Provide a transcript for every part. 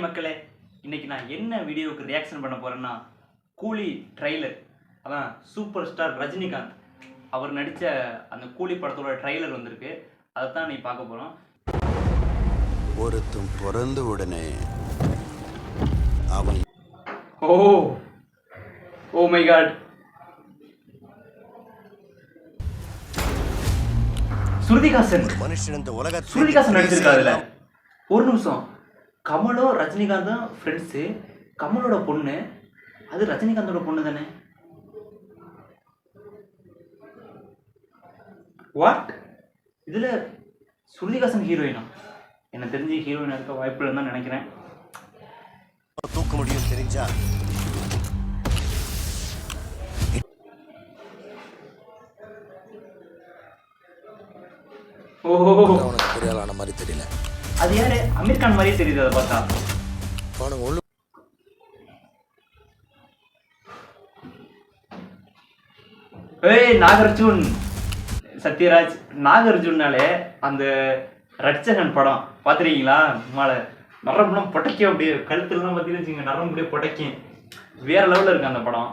Hi மக்களே இன்னைக்கு நான் என்ன வீடியோவுக்கு ரியாக்ஷன் பண்ண போறேன்னா கூலி ட்ரைலர் அதான் சூப்பர் ஸ்டார் ரஜினிகாந்த். அவர் நடித்த அந்த கூலி படத்தோட ட்ரைலர் வந்திருக்கு. அதை தான் நீ பார்க்க போகிறோம் ஒருத்தன் பிறந்த உடனே அவன் oh oh my god Shruti Haasan மனுஷன் இந்த உலகத்தில் ஸ்ருதிகாசன் நடிச்சிருக்காதுல ஒரு நிமிஷம். கமலும் ரஜினிகாந்தும் ஃப்ரெண்ட்ஸு கமலோட பொண்ணு. அது ரஜினிகாந்தோட பொண்ணு தானே? வாட் இதில் ஸ்ருதிகாசன் ஹீரோயினா எனக்கு தெரிஞ்சு ஹீரோயின் இருக்க வாய்ப்பு இல்லைன்னு தான் நினைக்கிறேன். தூக்க முடியும் தெரிஞ்சா? ஓஹோ. பெரிய ஆளான மாதிரி தெரியல. அது யாரு? அமீர் கான் மாதிரியே தெரியுது அதை பார்த்தா. ஏய் நாகார்ஜுன். சத்யராஜ் நாகார்ஜுன்னாலே அந்த ரட்சகன் படம். பார்த்துருக்கீங்களா? மாலை நரம்புலாம் புடைக்கும் அப்படியே கழுத்துலாம் பார்த்தீங்கன்னு வச்சுங்க நரம்பு அப்படியே புடைக்கும். வேற லெவலில் இருக்கு அந்த படம்.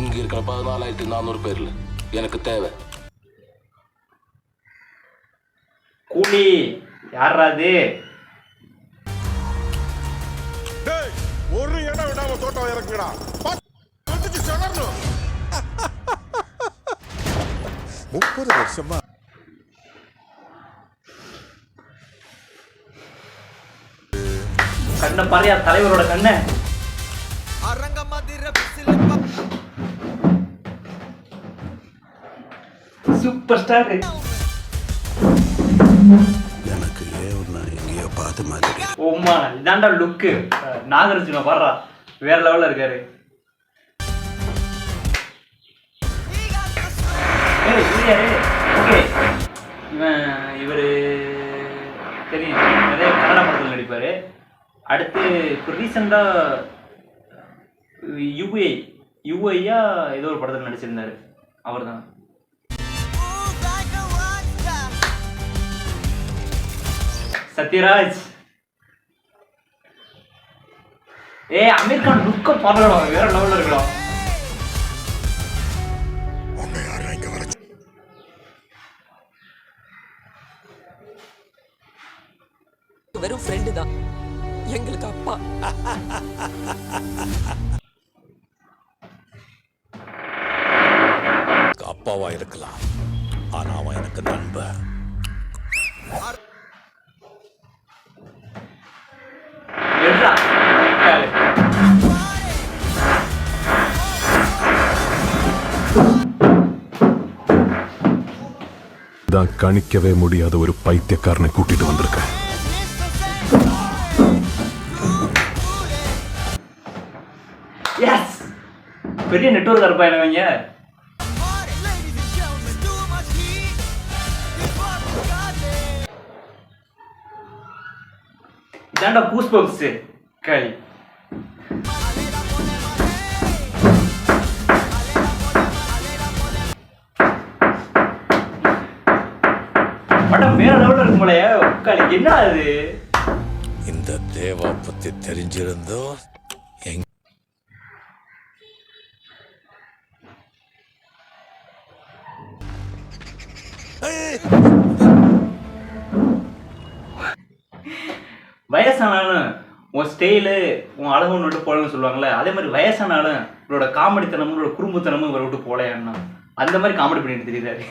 இங்க இருக்கிற பதினாலாயிரத்தி நானூறு பேர்ல எனக்கு தேவை. கூலி. யாரா அது? டேய் ஒரு இடம் விடாம தோட்டம் செலரணும் முப்பது வருஷமா. கண்ணை பாரியா தலைவரோட கண்ணை? சூப்பர் ஸ்டார் எனக்கு ஏன்னா எங்கேயோ பார்த்த மாதிரி ஓம்மா இதாண்டா லுக்கு நாகரஜுனா பாடுறா வேற லெவலில் இருக்காரு. ஏய், இவன் இவர் தெரியும். நிறைய கன்னட படத்தில் நடிப்பார். அடுத்து இப்போ ரீசெண்டாக யுஐ யுஐயா ஏதோ ஒரு படத்தில் நடிச்சிருந்தாரு. அவர் தான் சத்யராஜ். ஏ அமீர் கான் லுக்க பாருடா வேற லெவல்ல இருக்கடா. வெறும் ஃப்ரெண்டு தான். எங்களுக்கு அப்பா. அப்பாவா இருக்கலாம். ஆனா அவன் எனக்கு நண்பன். தான் கணிக்கவே முடியாத ஒரு பைத்தியக்காரனை கூட்டிட்டு வந்திருக்கேன் எஸ் பெரிய நெட்வொர்க் இருப்பா என்னவங்க இதாண்டா கூஸ் பம்ப்ஸ் களி வேற லெவல்ல இருக்கும் போலயே. என்ன அது? இந்த தேவா பத்தி தெரிஞ்சிருந்தோ? வயசானாலும் உன் ஸ்டைலு உன் அழகு விட்டு போகலன்னு சொல்லுவாங்கல்ல அதே மாதிரி வயசானாலும் இவரோட காமெடித்தனமும் இவரோட குறும்புத்தனமும் இவரை விட்டு போலையான்னா அந்த மாதிரி காமெடி பண்ணிட்டு தெரியுறாரு